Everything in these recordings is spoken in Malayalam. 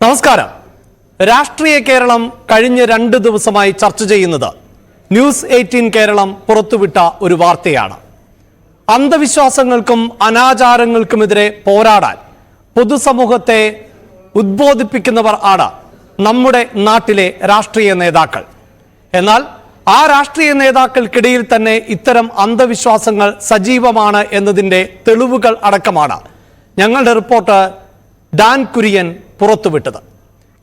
നമസ്കാരം. രാഷ്ട്രീയ കേരളം കഴിഞ്ഞ രണ്ട് ദിവസമായി ചർച്ച ചെയ്യുന്നത് ന്യൂസ് എയ്റ്റീൻ കേരളം പുറത്തുവിട്ട ഒരു വാർത്തയാണ്. അന്ധവിശ്വാസങ്ങൾക്കും അനാചാരങ്ങൾക്കുമെതിരെ പോരാടാൻ പൊതുസമൂഹത്തെ ഉദ്ബോധിപ്പിക്കുന്നവർ ആണ് നമ്മുടെ നാട്ടിലെ രാഷ്ട്രീയ നേതാക്കൾ. എന്നാൽ ആ രാഷ്ട്രീയ നേതാക്കൾക്കിടയിൽ തന്നെ ഇത്തരം അന്ധവിശ്വാസങ്ങൾ സജീവമാണ് എന്നതിന്റെ തെളിവുകൾ അടക്കമാണ്. ഞങ്ങളുടെ റിപ്പോർട്ട് ഡാൻ കുര്യൻ പുറത്തുവിട്ടത്.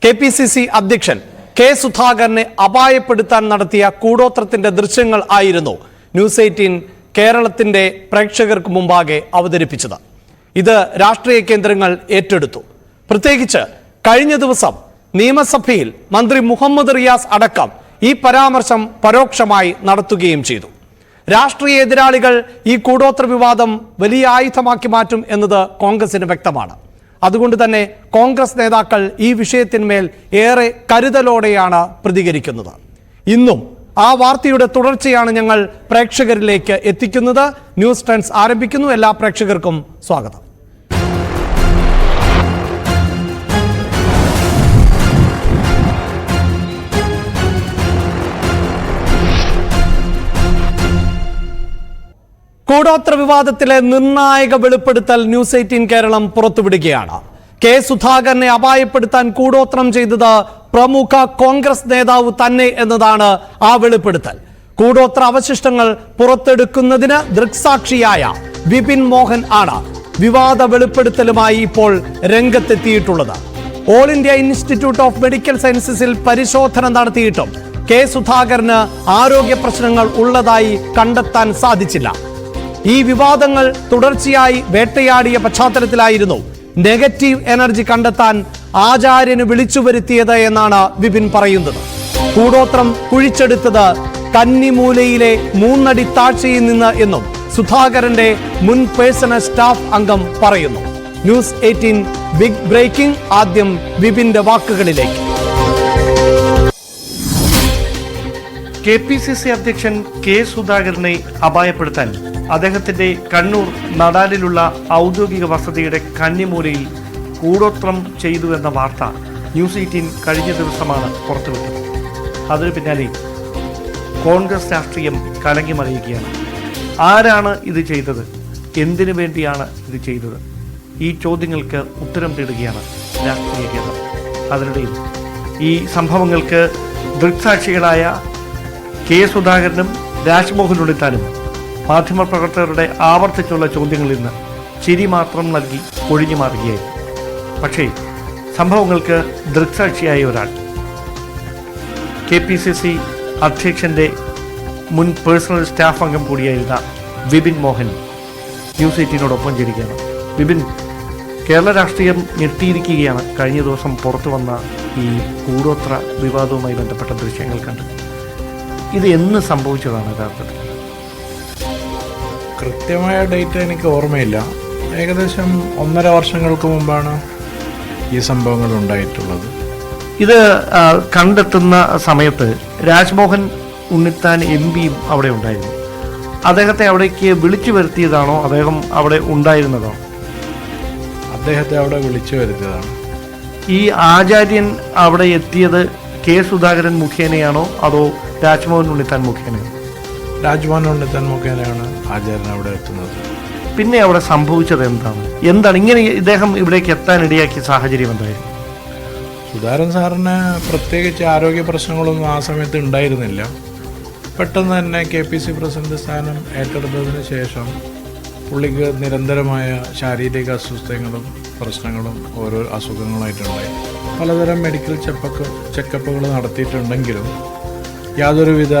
കെ പി സി സി അധ്യക്ഷൻ കെ സുധാകരനെ അപായപ്പെടുത്താൻ നടത്തിയ കൂടോത്രത്തിന്റെ ദൃശ്യങ്ങൾ ആയിരുന്നു ന്യൂസ് എയ്റ്റീൻ കേരളത്തിന്റെ പ്രേക്ഷകർക്ക് മുമ്പാകെ അവതരിപ്പിച്ചത്. ഇത് രാഷ്ട്രീയ കേന്ദ്രങ്ങൾ ഏറ്റെടുത്തു. പ്രത്യേകിച്ച് കഴിഞ്ഞ ദിവസം നിയമസഭയിൽ മന്ത്രി മുഹമ്മദ് റിയാസ് അടക്കം ഈ പരാമർശം പരോക്ഷമായി നടത്തുകയും ചെയ്തു. രാഷ്ട്രീയ എതിരാളികൾ ഈ കൂടോത്ര വിവാദം വലിയ ആയുധമാക്കി മാറ്റും എന്നത് കോൺഗ്രസിന് വ്യക്തമാണ്. അതുകൊണ്ട് തന്നെ കോൺഗ്രസ് നേതാക്കൾ ഈ വിഷയത്തിന്മേൽ ഏറെ കരുതലോടെയാണ് പ്രതികരിക്കുന്നത്. ഇന്നും ആ വാർത്തയുടെ തുടർച്ചയാണ് ഞങ്ങൾ പ്രേക്ഷകരിലേക്ക് എത്തിക്കുന്നത്. ന്യൂസ് ട്രെൻഡ്സ് ആരംഭിക്കുന്നു. എല്ലാ പ്രേക്ഷകർക്കും സ്വാഗതം. കൂടോത്ര വിവാദത്തിലെ നിർണായക വെളിപ്പെടുത്തൽ ന്യൂസ് എയ്റ്റീൻ കേരളം പുറത്തുവിടുകയാണ്. കെ സുധാകരനെ അപായപ്പെടുത്താൻ കൂടോത്രം ചെയ്തത് പ്രമുഖ കോൺഗ്രസ് നേതാവ് തന്നെ എന്നതാണ് ആ വെളിപ്പെടുത്തൽ. കൂടോത്ര അവശിഷ്ടങ്ങൾ പുറത്തെടുക്കുന്നതിന് ദൃക്സാക്ഷിയായ വിപിൻ മോഹൻ ആണ് വിവാദ വെളിപ്പെടുത്തലുമായി ഇപ്പോൾ രംഗത്തെത്തിയിട്ടുള്ളത്. All India institute of medical സയൻസസിൽ പരിശോധന നടത്തിയിട്ടും കെ സുധാകരന് ആരോഗ്യ പ്രശ്നങ്ങൾ ഉള്ളതായി കണ്ടെത്താൻ സാധിച്ചില്ല. ഈ വിവാദങ്ങൾ തുടർച്ചയായി വേട്ടയാടിയ പശ്ചാത്തലത്തിലായിരുന്നു. നെഗറ്റീവ് എനർജി കണ്ടെത്താൻ ആചാര്യന് വിളിച്ചു വരുത്തിയത് എന്നാണ് വിപിൻ പറയുന്നത്. കൂടോത്രം കുഴിച്ചെടുത്തത് കന്നിമൂലയിലെ മൂന്നടി താഴ്ചയിൽ നിന്ന് എന്നും സുധാകരന്റെ മുൻ പേഴ്സണൽ സ്റ്റാഫ് അംഗം പറയുന്നു. ന്യൂസ് എയ്റ്റീൻ ബിഗ് ബ്രേക്കിംഗ് ആദ്യം വിപിന്റെ വാക്കുകളിലേക്ക്. കെ പി സി സി അധ്യക്ഷൻ കെ സുധാകരനെ അപായപ്പെടുത്താൻ അദ്ദേഹത്തിന്റെ കണ്ണൂർ നടാലിലുള്ള ഔദ്യോഗിക വസതിയുടെ കന്നിമൂലയിൽ കൂടോത്രം ചെയ്തു എന്ന വാർത്ത ന്യൂസ് എയ്റ്റീൻ കഴിഞ്ഞ ദിവസമാണ് പുറത്തുവിട്ടത്. അതിനു പിന്നാലെ. കോൺഗ്രസ് രാഷ്ട്രീയം കലങ്ങിമറിയുകയാണ്. ആരാണ് ഇത് ചെയ്തത്? എന്തിനു വേണ്ടിയാണ് ഇത് ചെയ്തത്? ഈ ചോദ്യങ്ങൾക്ക് ഉത്തരം തേടുകയാണ് രാഷ്ട്രീയ കേന്ദ്രം അതിനിടയിൽ ഈ സംഭവങ്ങൾക്ക് ദൃക്സാക്ഷികളായ കെ സുധാകരനും രാജ്മോഹൻ ഉണ്ണിത്താനും മാധ്യമപ്രവർത്തകരുടെ ആവർത്തിച്ചുള്ള ചോദ്യങ്ങളിൽ നിന്ന് ചിരി മാത്രം നൽകി ഒഴിഞ്ഞു മാറുകയായിരുന്നു പക്ഷേ സംഭവങ്ങൾക്ക് ദൃക്സാക്ഷിയായ ഒരാൾ. കെ പി സി സി അധ്യക്ഷന്റെ മുൻ പേഴ്സണൽ സ്റ്റാഫ് അംഗം കൂടിയായിരുന്ന വിപിൻ മോഹൻ ന്യൂസ് എയ്റ്റീനോടൊപ്പം ചേരുകയാണ്. വിപിൻ കേരള രാഷ്ട്രീയം ഞെട്ടിയിരിക്കുകയാണ്. കഴിഞ്ഞ ദിവസം പുറത്തു വന്ന ഈ കൂടോത്ര വിവാദവുമായി ബന്ധപ്പെട്ട ദൃശ്യങ്ങൾ കണ്ട്. ഇത് എന്ന് സംഭവിച്ചതാണ് യഥാർത്ഥത്തിൽ. കൃത്യമായ ഡേറ്റ് എനിക്ക് ഓർമ്മയില്ല. ഏകദേശം ഒന്നര വർഷങ്ങൾക്ക് മുമ്പാണ് ഈ സംഭവങ്ങൾ ഉണ്ടായിട്ടുള്ളത്. ഇത് കണ്ടെത്തുന്ന സമയത്ത് രാജ്മോഹൻ ഉണ്ണിത്താൻ എം പിയും അവിടെ ഉണ്ടായിരുന്നു. അദ്ദേഹത്തെ അവിടേക്ക് വിളിച്ചു വരുത്തിയതാണോ? അദ്ദേഹം അവിടെ ഉണ്ടായിരുന്നതോ? അദ്ദേഹത്തെ അവിടെ വിളിച്ചു വരുത്തിയതാണ്. ഈ ആചാര്യൻ അവിടെ എത്തിയത് കെ സുധാകരൻ മുഖേനയാണോ? അതോ രാജ്മോഹൻ ഉണ്ണിത്താൻ മുഖേന. രാജ്ഭവൻ ഉണ്ണിത്താൻ മുഖേനയാണ് ആചാരൻ അവിടെ എത്തുന്നത്. പിന്നെ അവിടെ സംഭവിച്ചത് എന്താണ്? എന്താണ് ഇങ്ങനെ ഇദ്ദേഹം ഇവിടേക്ക് എത്താൻ ഇടയാക്കിയ സാഹചര്യം എന്തായിരുന്നു? സുധാരൻ സാറിന് പ്രത്യേകിച്ച് ആരോഗ്യ പ്രശ്നങ്ങളൊന്നും ആ സമയത്ത് ഉണ്ടായിരുന്നില്ല. പെട്ടെന്ന് തന്നെ കെ പി സി പ്രസിഡന്റ് സ്ഥാനം ഏറ്റെടുത്തതിന് ശേഷം പുള്ളിക്ക് നിരന്തരമായ ശാരീരിക അസ്വസ്ഥതകളും പ്രശ്നങ്ങളും ഓരോ അസുഖങ്ങളായിട്ടുണ്ടായി. പലതരം മെഡിക്കൽ ചെക്കപ്പ് ചെക്കപ്പുകൾ നടത്തിയിട്ടുണ്ടെങ്കിലും യാതൊരുവിധ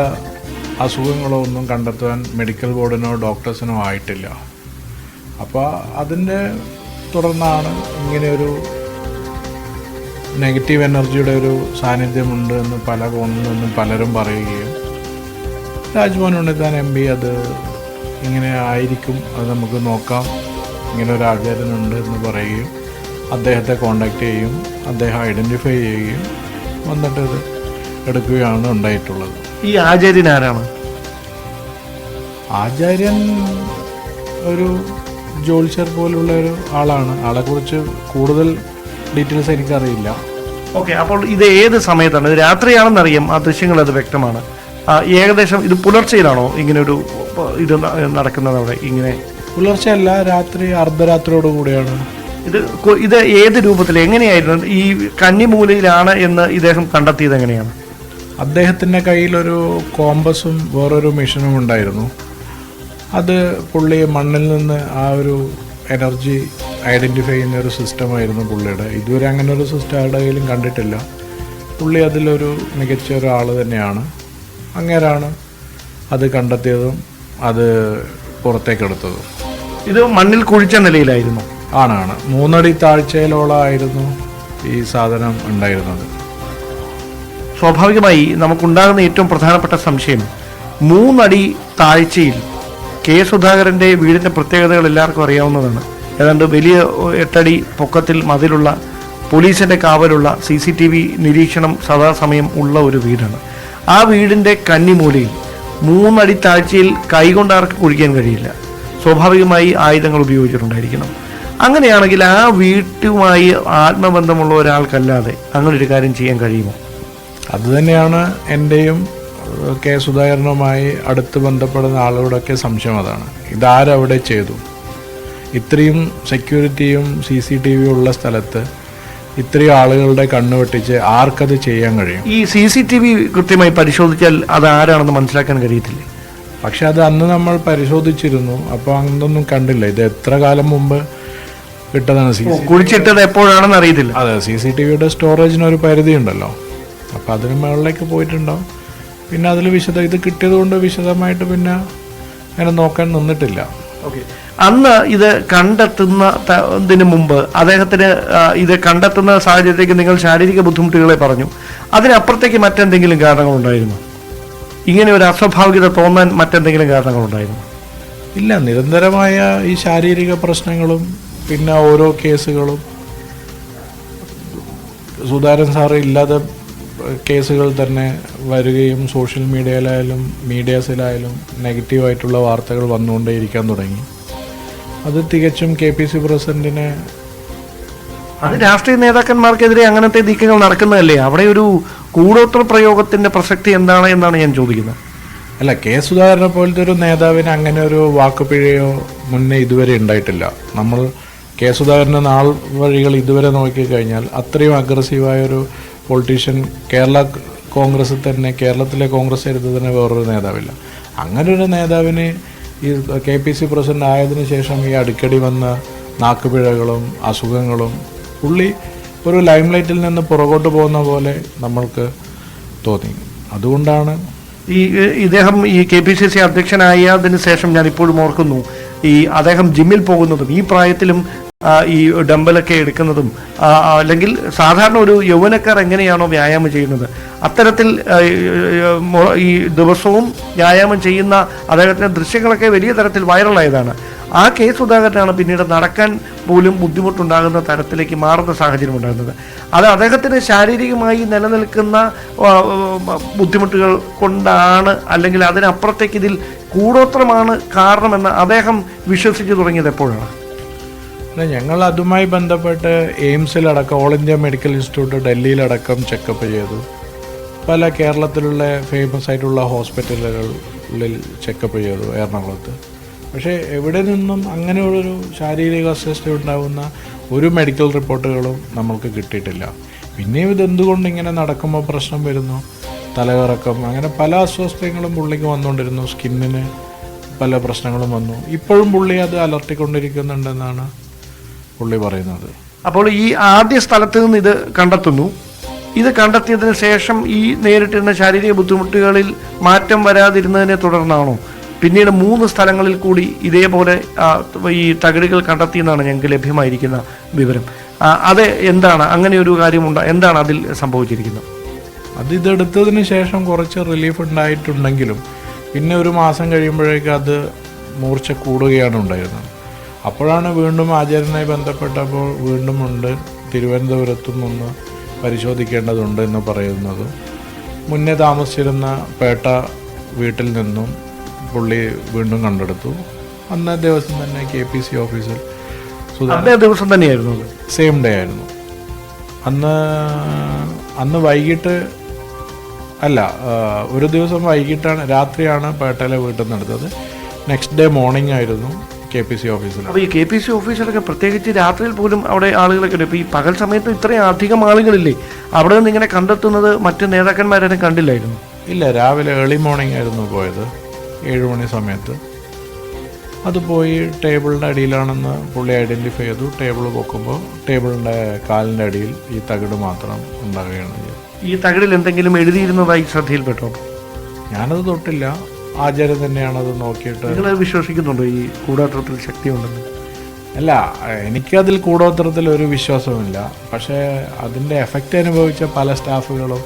അസുഖങ്ങളോ ഒന്നും കണ്ടെത്താൻ മെഡിക്കൽ ബോർഡിനോ ഡോക്ടേഴ്സിനോ ആയിട്ടില്ല. അപ്പോൾ അതിന്റെ തുടർന്നാണ് ഇങ്ങനെയൊരു നെഗറ്റീവ് എനർജിയുടെ ഒരു സാന്നിധ്യമുണ്ട് എന്ന് പല കോണിൽ നിന്നും പലരും പറയുകയും രാജ്മോഹൻ ഉണ്ണിത്താൻ എം പി അത് ഇങ്ങനെ ആയിരിക്കും അത് നമുക്ക് നോക്കാം ഇങ്ങനെ ഒരു ആചാരനുണ്ട് എന്ന് പറയുകയും അദ്ദേഹത്തെ കോണ്ടാക്ട് ചെയ്യുകയും അദ്ദേഹം ഐഡന്റിഫൈ ചെയ്യുകയും വന്നിട്ട് എടുക്കുകയാണ് ഉണ്ടായിട്ടുള്ളത്. ഈ ആചാര്യൻ ആരാണ്? ആചാര്യൻ ഒരു ജോത്സ്യർ പോലുള്ള ഒരു ആളാണ്. ആളെക്കുറിച്ച് കൂടുതൽ ഡീറ്റെയിൽസ് എനിക്കറിയില്ല. ഓക്കെ അപ്പോൾ ഇത് ഏത് സമയത്താണ്? ഇത് രാത്രിയാണെന്നറിയാം ആ ദൃശ്യങ്ങൾ അത് വ്യക്തമാണ്. ഏകദേശം ഇത് പുലർച്ചയിലാണോ ഇങ്ങനെ ഒരു ഇത് നടക്കുന്നത് അവിടെ ഇങ്ങനെ? പുലർച്ചെ അല്ല രാത്രി അർദ്ധരാത്രിയോട് കൂടിയാണ്. ഇത് ഇത് ഏത് രൂപത്തിൽ എങ്ങനെയായിരുന്നു? ഈ കന്നിമൂലയിലാണ് എന്ന് ഇദ്ദേഹം കണ്ടെത്തിയത് എങ്ങനെയാണ്? അദ്ദേഹത്തിന്റെ കയ്യിലൊരു കോമ്പസും വേറൊരു മെഷീനും ഉണ്ടായിരുന്നു. അത് പുള്ളി മണ്ണിൽ നിന്ന് ആ ഒരു എനർജി ഐഡന്റിഫൈ ചെയ്യുന്ന ഒരു സിസ്റ്റമായിരുന്നു പുള്ളിയുടെ. ഇതുവരെ അങ്ങനെ ഒരു സിസ്റ്റം ആരുടെ കയ്യിലും കണ്ടിട്ടില്ല. പുള്ളി അതിലൊരു മികച്ച ഒരാൾ തന്നെയാണ്. അങ്ങേരാണ് അത് കണ്ടെത്തിയതും അത് പുറത്തേക്കെടുത്തതും ഇത് മണ്ണിൽ കുഴിച്ച നിലയിലായിരുന്നു. ആണാണ് മൂന്നടി താഴ്ചയിലോളമായിരുന്നു ഈ സാധനം ഉണ്ടായിരുന്നത്. സ്വാഭാവികമായി നമുക്കുണ്ടാകുന്ന ഏറ്റവും പ്രധാനപ്പെട്ട സംശയം മൂന്നടി താഴ്ചയിൽ കെ സുധാകരന്റെ വീടിന്റെ പ്രത്യേകതകൾ എല്ലാവർക്കും അറിയാവുന്നതാണ്. ഏതാണ്ട് വലിയ എട്ടടി പൊക്കത്തിൽ മതിലുള്ള പോലീസിന്റെ കാവലുള്ള സി സി ടി വി നിരീക്ഷണം സദാസമയം ഉള്ള ഒരു വീടാണ്. ആ വീടിന്റെ കന്നിമൂലയിൽ മൂന്നടി താഴ്ചയിൽ കൈകൊണ്ട് ആർക്ക് കുഴിക്കാൻ കഴിയില്ല. സ്വാഭാവികമായി ആയുധങ്ങൾ ഉപയോഗിച്ചിട്ടുണ്ടായിരിക്കണം. അങ്ങനെയാണെങ്കിൽ ആ വീട്ടുമായി ആത്മബന്ധമുള്ള ഒരാൾക്കല്ലാതെ അങ്ങനൊരു കാര്യം ചെയ്യാൻ കഴിയുമോ? അതുതന്നെയാണ് എന്റെയും കെ സുധാകരനുമായി അടുത്ത് ബന്ധപ്പെടുന്ന ആളുകളൊക്കെ സംശയം അതാണ്. ഇതാരവിടെ ചെയ്തു? ഇത്രയും സെക്യൂരിറ്റിയും സി സി ടി വിയും ഉള്ള സ്ഥലത്ത് ഇത്രയും ആളുകളുടെ കണ്ണു വെട്ടിച്ച് ആർക്കത് ചെയ്യാൻ കഴിയും? ഈ സി സി ടി വി കൃത്യമായി പരിശോധിച്ചാൽ അത് ആരാണെന്ന് മനസ്സിലാക്കാൻ കഴിയത്തില്ല? പക്ഷെ അത് അന്ന് നമ്മൾ പരിശോധിച്ചിരുന്നു. അപ്പോൾ അങ്ങനൊന്നും കണ്ടില്ല. ഇത് എത്ര കാലം മുമ്പ് ഇട്ടതാണ് സി സി കുഴിച്ചിട്ടത് എപ്പോഴാണെന്ന് അറിയത്തില്ല. അതെ സി സി ടി വിയുടെ സ്റ്റോറേജിന് ഒരു പരിധി ഉണ്ടല്ലോ അപ്പോൾ അതിന് മുകളിലേക്ക് പോയിട്ടുണ്ടാവും പിന്നെ അതിൽ വിശദ ഇത് കിട്ടിയതുകൊണ്ട് വിശദമായിട്ട് പിന്നെ അങ്ങനെ നോക്കാൻ നിന്നിട്ടില്ല. ഓക്കെ. അന്ന് ഇത് കണ്ടെത്തുന്നതിന് മുമ്പ് അദ്ദേഹത്തിന് ഇത് കണ്ടെത്തുന്ന സാഹചര്യത്തേക്ക് നിങ്ങൾ ശാരീരിക ബുദ്ധിമുട്ടുകളെ പറഞ്ഞു. അതിനപ്പുറത്തേക്ക് മറ്റെന്തെങ്കിലും കാരണങ്ങളുണ്ടായിരുന്നു? ഇങ്ങനെ ഒരു അസ്വാഭാവികത തോന്നാൻ മറ്റെന്തെങ്കിലും കാരണങ്ങളുണ്ടായിരുന്നു? ഇല്ല നിരന്തരമായ ഈ ശാരീരിക പ്രശ്നങ്ങളും പിന്നെ ഓരോ കേസുകളും. സുധാരൻ സാറ് ഇല്ലാതെ കേസുകൾ തന്നെ വരികയും സോഷ്യൽ മീഡിയയിലായാലും മീഡിയാസിലായാലും നെഗറ്റീവായിട്ടുള്ള വാർത്തകൾ വന്നുകൊണ്ടേയിരിക്കാൻ തുടങ്ങി. അത് തികച്ചും കെ പി സി പ്രസിഡന്റിനെ അത് രാഷ്ട്രീയ നേതാക്കന്മാർക്കെതിരെ അങ്ങനത്തെ നീക്കങ്ങൾ നടക്കുന്നതല്ലേ? അവിടെ ഒരു കൂടോത്ര പ്രയോഗത്തിന്റെ പ്രസക്തി എന്താണ് എന്നാണ് ഞാൻ ചോദിക്കുന്നത്. അല്ല കെ സുധാകരനെ പോലത്തെ ഒരു നേതാവിന് അങ്ങനെ ഒരു വാക്കുപിഴയോ മുന്നേ ഇതുവരെ ഉണ്ടായിട്ടില്ല. നമ്മൾ കെ സുധാകരന്റെ നാൾ വഴികൾ ഇതുവരെ നോക്കിക്കഴിഞ്ഞാൽ അത്രയും അഗ്രസീവായ ഒരു പൊളിറ്റീഷ്യൻ കേരള കോൺഗ്രസ് തന്നെ കേരളത്തിലെ കോൺഗ്രസ് എടുത്ത് തന്നെ വേറൊരു നേതാവില്ല. അങ്ങനെ ഒരു നേതാവിന് ഈ കെ പി സി പ്രസിഡന്റ് ആയതിനു ശേഷം ഈ അടിക്കടി വന്ന നാക്കുപിഴകളും അസുഖങ്ങളും പുള്ളി ഒരു ലൈം ലൈറ്റിൽ നിന്ന് പുറകോട്ട് പോകുന്ന പോലെ നമ്മൾക്ക് തോന്നി. അതുകൊണ്ടാണ് ഈ ഇദ്ദേഹം ഈ കെ പി സി സി അധ്യക്ഷനായതിനു ശേഷം ഞാൻ ഇപ്പോഴും ഓർക്കുന്നു ഈ അദ്ദേഹം ജിമ്മിൽ പോകുന്നതും ഈ പ്രായത്തിലും ഈ ഡംബലൊക്കെ എടുക്കുന്നതും അല്ലെങ്കിൽ സാധാരണ ഒരു യൗവനക്കാർ എങ്ങനെയാണോ വ്യായാമം ചെയ്യുന്നത്? അത്തരത്തിൽ ഈ, ദിവസവും വ്യായാമം ചെയ്യുന്ന അദ്ദേഹത്തിന്റെ ദൃശ്യങ്ങളൊക്കെ വലിയ തരത്തിൽ വൈറലായതാണ്. ആ കേസ് ഉദാഹരണമാണ് പിന്നീട് നടക്കാൻ പോലും ബുദ്ധിമുട്ടുണ്ടാകുന്ന തരത്തിലേക്ക് മാറുന്ന സാഹചര്യം ഉണ്ടാകുന്നത്. അത് അദ്ദേഹത്തിന് ശാരീരികമായി നിലനിൽക്കുന്ന ബുദ്ധിമുട്ടുകൾ കൊണ്ടാണ് അല്ലെങ്കിൽ അതിനപ്പുറത്തേക്ക് ഇതിൽ കൂടോത്രമാണ് കാരണമെന്ന് അദ്ദേഹം വിശ്വസിച്ചു തുടങ്ങിയത് എപ്പോഴാണ്? ഞങ്ങൾ അതുമായി ബന്ധപ്പെട്ട് എയിംസിലടക്കം ഓൾ ഇന്ത്യ മെഡിക്കൽ ഇൻസ്റ്റിറ്റ്യൂട്ട് ഡൽഹിയിലടക്കം ചെക്കപ്പ് ചെയ്തു. പല കേരളത്തിലുള്ള ഫേമസ് ആയിട്ടുള്ള ഹോസ്പിറ്റലുകളിൽ ചെക്കപ്പ് ചെയ്തു എറണാകുളത്ത്. പക്ഷേ എവിടെ നിന്നും അങ്ങനെയുള്ളൊരു ശാരീരിക അസ്വസ്ഥ ഉണ്ടാകുന്ന ഒരു മെഡിക്കൽ റിപ്പോർട്ടുകളും നമ്മൾക്ക് കിട്ടിയിട്ടില്ല. പിന്നെയും ഇതെന്തുകൊണ്ട് ഇങ്ങനെ നടക്കുമ്പോൾ പ്രശ്നം വരുന്നു? തലകറക്കം അങ്ങനെ പല അസ്വസ്ഥതകളും പുള്ളിക്ക് വന്നുകൊണ്ടിരുന്നു. സ്കിന്നിന് പല പ്രശ്നങ്ങളും വന്നു. ഇപ്പോഴും പുള്ളി അത് അലർത്തിക്കൊണ്ടിരിക്കുന്നുണ്ടെന്നാണ് പുള്ളി പറയുന്നത്. അപ്പോൾ ഈ ആദ്യ സ്ഥലത്ത് നിന്ന് ഇത് കണ്ടെത്തുന്നു. ഇത് കണ്ടെത്തിയതിന് ശേഷം ഈ നേരിട്ടിരുന്ന ശാരീരിക ബുദ്ധിമുട്ടുകളിൽ മാറ്റം വരാതിരുന്നതിനെ തുടർന്നാണോ? പിന്നീട് മൂന്ന് സ്ഥലങ്ങളിൽ കൂടി ഇതേപോലെ ഈ തകിടുകൾ കണ്ടെത്തിയെന്നാണ് ഞങ്ങൾക്ക് ലഭ്യമായിരിക്കുന്ന വിവരം. അത് എന്താണ്? അങ്ങനെ ഒരു കാര്യമുണ്ട്. എന്താണ് അതിൽ സംഭവിച്ചിരിക്കുന്നത്? അത് ഇതെടുത്തതിന് ശേഷം കുറച്ച് റിലീഫ് ഉണ്ടായിട്ടുണ്ടെങ്കിലും പിന്നെ ഒരു മാസം കഴിയുമ്പോഴേക്കും അത് മൂർച്ച കൂടുകയാണ് ഉണ്ടായിരുന്നത്. അപ്പോഴാണ് വീണ്ടും ആചാര്യനായി ബന്ധപ്പെട്ടപ്പോൾ വീണ്ടും ഉണ്ട് തിരുവനന്തപുരത്തു ഒന്ന് പരിശോധിക്കേണ്ടതുണ്ട് എന്ന് പറയുന്നത്. മുന്നേ താമസിച്ചിരുന്ന പേട്ട വീട്ടിൽ നിന്നും പുള്ളി വീണ്ടും കണ്ടെടുത്തു. അന്നേ ദിവസം തന്നെ കെ പി സി ഓഫീസിൽ ദിവസം തന്നെയായിരുന്നു സെയിം ഡേ ആയിരുന്നു. അന്ന് അന്ന് വൈകിട്ട് അല്ല ഒരു ദിവസം വൈകിട്ടാണ് രാത്രിയാണ് പേട്ടയിലെ വീട്ടിൽ നിന്ന് എടുത്തത്. നെക്സ്റ്റ് ഡേ മോർണിംഗ് ആയിരുന്നു. കെ പി സി ഓഫീസിൽ അപ്പോൾ ഈ കെ പി സി ഓഫീസിലൊക്കെ പ്രത്യേകിച്ച് രാത്രിയിൽ പോലും അവിടെ ആളുകളൊക്കെ ഉണ്ട്. ഇപ്പോൾ ഈ പകൽ സമയത്ത് ഇത്രയും അധികം ആളുകളില്ലേ അവിടെ നിന്ന് ഇങ്ങനെ കണ്ടെത്തുന്നത് മറ്റ് നേതാക്കന്മാരെ കണ്ടില്ലായിരുന്നു? ഇല്ല രാവിലെ ഏർലി മോർണിംഗ് ആയിരുന്നു പോയത് ഏഴ് മണി സമയത്ത്. അത് പോയി ടേബിളിന്റെ അടിയിലാണെന്ന് പുള്ളി ഐഡന്റിഫൈ ചെയ്തു. ടേബിൾ പൊക്കുമ്പോൾ ടേബിളിന്റെ കാലിന്റെ അടിയിൽ ഈ തകിട് മാത്രം ഉണ്ടാകുകയാണ് ഈ തകിടിൽ എന്തെങ്കിലും എഴുതിയിരുന്നതായി ശ്രദ്ധയിൽപ്പെട്ടോ? ഞാനത് തൊട്ടില്ല. ആചാര്യം തന്നെയാണ് അത് നോക്കിയിട്ട്. നിങ്ങൾ വിശ്വസിക്കുന്നുണ്ടോ ഈ കൂടാത്രത്തിൽ ശക്തിയുണ്ടെന്ന്? അല്ല എനിക്കതിൽ കൂടോത്രത്തിൽ ഒരു വിശ്വാസമില്ല പക്ഷേ അതിന്റെ എഫക്റ്റ് അനുഭവിച്ച പല സ്റ്റാഫുകളും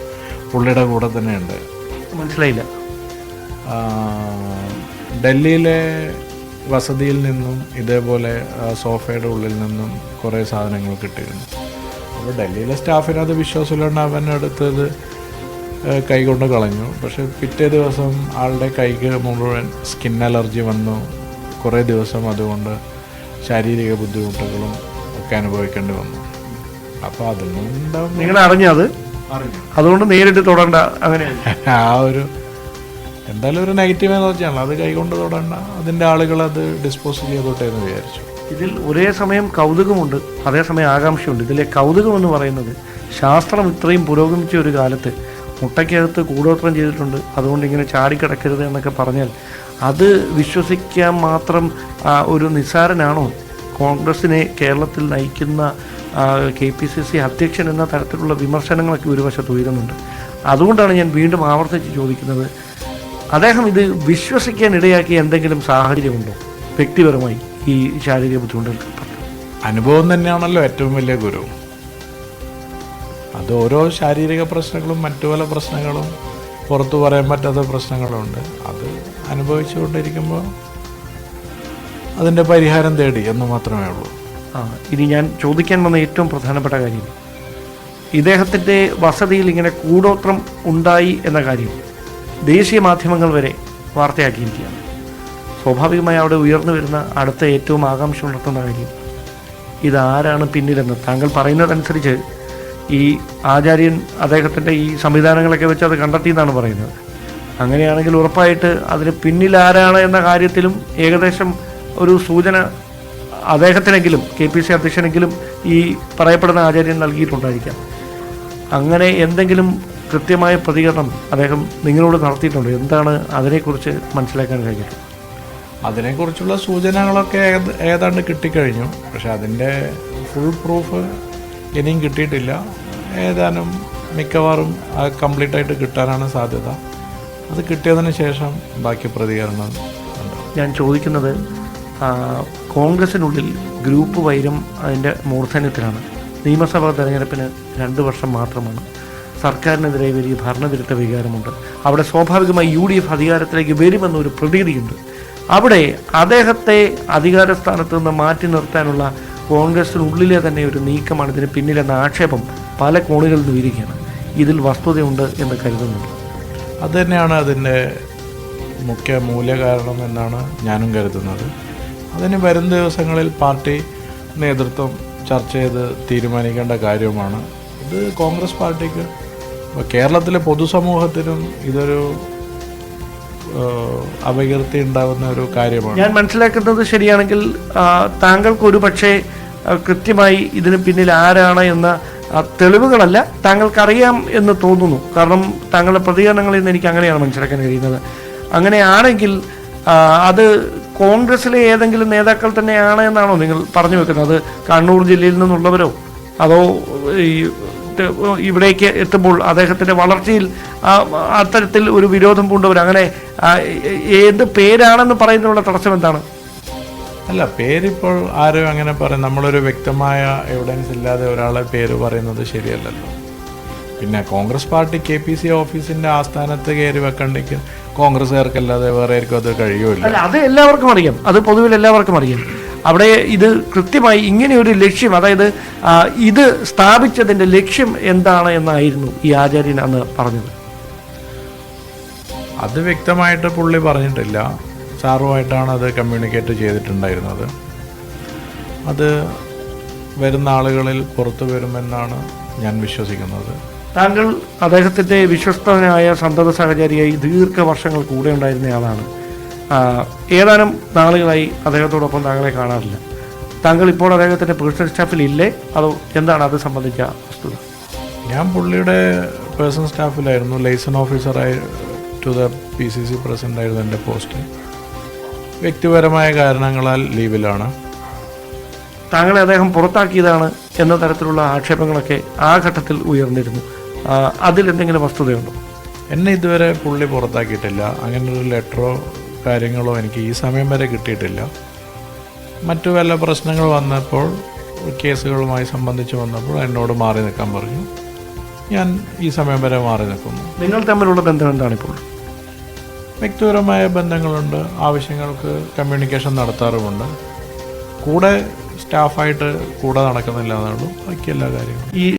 പുള്ളിയുടെ കൂടെ തന്നെയുണ്ട്. മനസ്സിലായില്ല. ഡൽഹിയിലെ വസതിയിൽ നിന്നും ഇതേപോലെ സോഫയുടെ ഉള്ളിൽ നിന്നും കുറേ സാധനങ്ങൾ കിട്ടിയിരുന്നു അപ്പോൾ ഡൽഹിയിലെ സ്റ്റാഫിനത് വിശ്വാസമില്ലാണ്ട് അവൻ എടുത്തത് കൈകൊണ്ട് കളഞ്ഞു. പക്ഷേ പിറ്റേ ദിവസം ആളുടെ കൈക്ക് മുഴുവൻ സ്കിൻ അലർജി വന്നു. കുറേ ദിവസം അതുകൊണ്ട് ശാരീരിക ബുദ്ധിമുട്ടുകളും ഒക്കെ അനുഭവിക്കേണ്ടി വന്നു. അപ്പോൾ അതിൽ നിങ്ങൾ അറിഞ്ഞത് അറിഞ്ഞു അതുകൊണ്ട് നേരിട്ട് തൊടണ്ട. അങ്ങനെ. ആ ഒരു എന്തായാലും ഒരു നെഗറ്റീവ് എനർജിയാണ് അത് കൈകൊണ്ട് തൊടണ്ട. അതിന്റെ ആളുകൾ അത് ഡിസ്പോസ് ചെയ്തോട്ടെ എന്ന് വിചാരിച്ചു. ഇതിൽ ഒരേ സമയം കൗതുകമുണ്ട്. അതേസമയം ആകാംക്ഷയുണ്ട്. ഇതിലെ കൗതുകം എന്ന് പറയുന്നത് ശാസ്ത്രം ഇത്രയും പുരോഗമിച്ച ഒരു കാലത്ത് മുട്ടയ്ക്കകത്ത് കൂടോത്രം ചെയ്തിട്ടുണ്ട്. അതുകൊണ്ട് ഇങ്ങനെ ചാടിക്കിടക്കരുത് എന്നൊക്കെ പറഞ്ഞാൽ അത് വിശ്വസിക്കാൻ മാത്രം ഒരു നിസ്സാരനാണോ? കോൺഗ്രസിനെ കേരളത്തിൽ നയിക്കുന്ന കെ പി സി സി അധ്യക്ഷൻ എന്ന തരത്തിലുള്ള വിമർശനങ്ങളൊക്കെ ഒരു വശത്ത് ഉയരുന്നുണ്ട്. അതുകൊണ്ടാണ് ഞാൻ വീണ്ടും ആവർത്തിച്ച് ചോദിക്കുന്നത് അദ്ദേഹം ഇത് വിശ്വസിക്കാൻ ഇടയാക്കിയ എന്തെങ്കിലും സാഹചര്യമുണ്ടോ? വ്യക്തിപരമായി ഈ ശാരീരിക ബുദ്ധിമുട്ടുകൾക്ക് അനുഭവം തന്നെയാണല്ലോ ഏറ്റവും വലിയ ഗുരു. അത് ഓരോ ശാരീരിക പ്രശ്നങ്ങളും മറ്റു പല പ്രശ്നങ്ങളും പുറത്തു പറയാൻ പറ്റാത്ത പ്രശ്നങ്ങളുണ്ട്. അത് അനുഭവിച്ചുകൊണ്ടിരിക്കുമ്പോൾ അതിന്റെ പരിഹാരം തേടി എന്ന് മാത്രമേ ഉള്ളൂ. ആ ഇനി ഞാൻ ചോദിക്കാൻ വന്ന ഏറ്റവും പ്രധാനപ്പെട്ട കാര്യം ഇദ്ദേഹത്തിന്റെ വസതിയിൽ ഇങ്ങനെ കൂടോത്രം ഉണ്ടായി എന്ന കാര്യം ദേശീയ മാധ്യമങ്ങൾ വരെ വാർത്തയാക്കിയിരിക്കുകയാണ്. സ്വാഭാവികമായി അവിടെ ഉയർന്നു വരുന്ന അടുത്ത ഏറ്റവും ആകാംക്ഷ ഉണർത്തുന്ന കാര്യം ഇതാരാണ് പിന്നിലെന്ന് താങ്കൾ പറയുന്നതനുസരിച്ച് ഈ ആചാര്യൻ അദ്ദേഹത്തിന്റെ ഈ സംവിധാനങ്ങളൊക്കെ വെച്ച് അത് കണ്ടെത്തിയെന്നാണ് പറയുന്നത്. അങ്ങനെയാണെങ്കിൽ ഉറപ്പായിട്ട് അതിന് പിന്നിൽ ആരാണ് എന്ന കാര്യത്തിലും ഏകദേശം ഒരു സൂചന അദ്ദേഹത്തിനെങ്കിലും കെ പി സി അധ്യക്ഷനെങ്കിലും ഈ പറയപ്പെടുന്ന ആചാര്യൻ നൽകിയിട്ടുണ്ടായിരിക്കാം. അങ്ങനെ എന്തെങ്കിലും കൃത്യമായ പ്രതികരണം അദ്ദേഹം നിങ്ങളോട് നടത്തിയിട്ടുണ്ട്? എന്താണ് അതിനെക്കുറിച്ച് മനസ്സിലാക്കാൻ കഴിഞ്ഞത്? അതിനെക്കുറിച്ചുള്ള സൂചനകളൊക്കെ ഏത- ഏതാണ്ട് കിട്ടിക്കഴിഞ്ഞു. പക്ഷെ അതിന്റെ ഫുൾ പ്രൂഫ് ഇനിയും കിട്ടിയിട്ടില്ല. ഏതാനും മിക്കവാറും കംപ്ലീറ്റ് ആയിട്ട് കിട്ടാനാണ് സാധ്യത. അത് കിട്ടിയതിന് ശേഷം ബാക്കി പ്രതികരണം ഞാൻ ചോദിക്കുന്നത് കോൺഗ്രസിനുള്ളിൽ ഗ്രൂപ്പ് വൈരം അതിന്റെ മൂർധന്യത്തിലാണ്. നിയമസഭാ തെരഞ്ഞെടുപ്പിന് രണ്ട് വർഷം മാത്രമാണ്. സർക്കാരിനെതിരെ വലിയ ഭരണവിരുദ്ധ വികാരമുണ്ട്. അവിടെ സ്വാഭാവികമായി യു ഡി എഫ് അധികാരത്തിലേക്ക് വരുമെന്നൊരു പ്രതീതിയുണ്ട്. അവിടെ അദ്ദേഹത്തെ അധികാര സ്ഥാനത്ത് നിന്ന് മാറ്റി നിർത്താനുള്ള കോൺഗ്രസിനുള്ളിലെ തന്നെ ഒരു നീക്കമാണ് ഇതിന് പിന്നിലെന്ന ആക്ഷേപം പല കോണുകളിൽ നിന്ന് ഉയരുകയാണ്. ഇതിൽ വസ്തുതയുണ്ട് എന്ന് കരുതുന്നുണ്ട് അത് തന്നെയാണ് അതിന്റെ മുഖ്യ മൂലകാരണം എന്നാണ് ഞാനും കരുതുന്നത്. അതിന് വരും ദിവസങ്ങളിൽ പാർട്ടി നേതൃത്വം ചർച്ച ചെയ്ത് തീരുമാനിക്കേണ്ട കാര്യമാണ് ഇത് കോൺഗ്രസ് പാർട്ടിക്ക് കേരളത്തിലെ പൊതുസമൂഹത്തിനും ഇതൊരു അപകീർത്തി ഉണ്ടാകുന്ന ഒരു കാര്യമാണ്. ഞാൻ മനസ്സിലാക്കുന്നത് ശരിയാണെങ്കിൽ താങ്കൾക്ക് ഒരു പക്ഷേ കൃത്യമായി ഇതിന് പിന്നിൽ ആരാണ് എന്ന തെളിവുകളല്ല താങ്കൾക്കറിയാം എന്ന് തോന്നുന്നു. കാരണം താങ്കളുടെ പ്രതികരണങ്ങളിൽ നിന്ന് എനിക്ക് അങ്ങനെയാണ് മനസ്സിലാക്കാൻ കഴിയുന്നത്. അങ്ങനെയാണെങ്കിൽ അത് കോൺഗ്രസിലെ ഏതെങ്കിലും നേതാക്കൾ തന്നെയാണ് എന്നാണോ നിങ്ങൾ പറഞ്ഞു വെക്കുന്നത്? കണ്ണൂർ ജില്ലയിൽ നിന്നുള്ളവരോ? അതോ ഈ ഇവിടേക്ക് എത്തുമ്പോൾ അദ്ദേഹത്തിന്റെ വളർച്ചയിൽ അത്തരത്തിൽ ഒരു വിരോധം പൂണ്ടവർ അങ്ങനെ ഏത് പേരാണെന്ന് പറയുന്നതിനുള്ള തടസ്സം എന്താണ്? അല്ല പേരിപ്പോൾ ആരും അങ്ങനെ പറയും. നമ്മളൊരു വ്യക്തമായ എവിഡൻസ് ഇല്ലാതെ ഒരാളെ പേര് പറയുന്നത് ശരിയല്ലല്ലോ. പിന്നെ Congress party K P C ഓഫീസിന്റെ ആസ്ഥാനത്ത് കയറി വെക്കണ്ടെങ്കിൽ കോൺഗ്രസ്സുകാർക്കല്ലാതെ വേറെ ആർക്കും അത് കഴിയുമില്ല അത് എല്ലാവർക്കും അറിയാം. അത് പൊതുവിൽ എല്ലാവർക്കും അറിയാം. അവിടെ ഇത് കൃത്യമായി ഇങ്ങനെ ഒരു ലക്ഷ്യം അതായത് ഇത് സ്ഥാപിച്ചതിന്റെ ലക്ഷ്യം എന്താണ് എന്നായിരുന്നു ഈ ആചാര്യൻ അന്ന് പറഞ്ഞത്. അത് വ്യക്തമായിട്ട് പുള്ളി പറഞ്ഞിട്ടില്ല. സാറുമായിട്ടാണ് അത് കമ്മ്യൂണിക്കേറ്റ് ചെയ്തിട്ടുണ്ടായിരുന്നത്. അത് വരുന്ന ആളുകളിൽ പുറത്തു വരുമെന്നാണ് ഞാൻ വിശ്വസിക്കുന്നത്. താങ്കൾ അദ്ദേഹത്തിന്റെ വിശ്വസ്തനായ സന്തത സഹചാരിയായി ദീർഘവർഷങ്ങൾ കൂടെ ഉണ്ടായിരുന്നയാളാണ് ഏതാനും നാളുകളായി അദ്ദേഹത്തോടൊപ്പം താങ്കളെ കാണാറില്ല. താങ്കൾ ഇപ്പോൾ അദ്ദേഹത്തിന്റെ പേഴ്സണൽ സ്റ്റാഫിൽ ഇല്ലേ? അതോ എന്താണ് അത് സംബന്ധിച്ച വസ്തുത? ഞാൻ പുള്ളിയുടെ പേഴ്സണൽ സ്റ്റാഫിലായിരുന്നു ലൈസൺ ഓഫീസറായി to the P C C president ആയിരുന്നു എന്റെ പോസ്റ്റ് വ്യക്തിപരമായ കാരണങ്ങളാൽ ലീവിലാണ്. താങ്കളെ അദ്ദേഹം പുറത്താക്കിയതാണ് എന്ന തരത്തിലുള്ള ആക്ഷേപങ്ങളൊക്കെ ആ ഘട്ടത്തിൽ ഉയർന്നിരുന്നു. അതിലെന്തെങ്കിലും വസ്തുതയുണ്ടോ? എന്നെ ഇതുവരെ പുള്ളി പുറത്താക്കിയിട്ടില്ല. അങ്ങനൊരു ലെറ്ററോ കാര്യങ്ങളോ എനിക്ക് ഈ സമയം വരെ കിട്ടിയിട്ടില്ല. മറ്റു വല്ല പ്രശ്നങ്ങൾ വന്നപ്പോൾ കേസുകളുമായി സംബന്ധിച്ച് വന്നപ്പോൾ എന്നോട് മാറി നിൽക്കാൻ പറഞ്ഞു. ഞാൻ ഈ സമയം വരെ മാറി നിൽക്കുന്നു. നിങ്ങൾ തമ്മിലുള്ള ബന്ധം എന്താണ് ഇപ്പോൾ വ്യക്തിപരമായ ബന്ധങ്ങളുണ്ട് ആവശ്യങ്ങൾക്ക് കമ്മ്യൂണിക്കേഷൻ നടത്താറുമുണ്ട്. കൂടെ സ്റ്റാഫായിട്ട് കൂടെ നടക്കുന്നില്ല എന്നുള്ളൂ ബാക്കി എല്ലാ കാര്യങ്ങളും. ഈ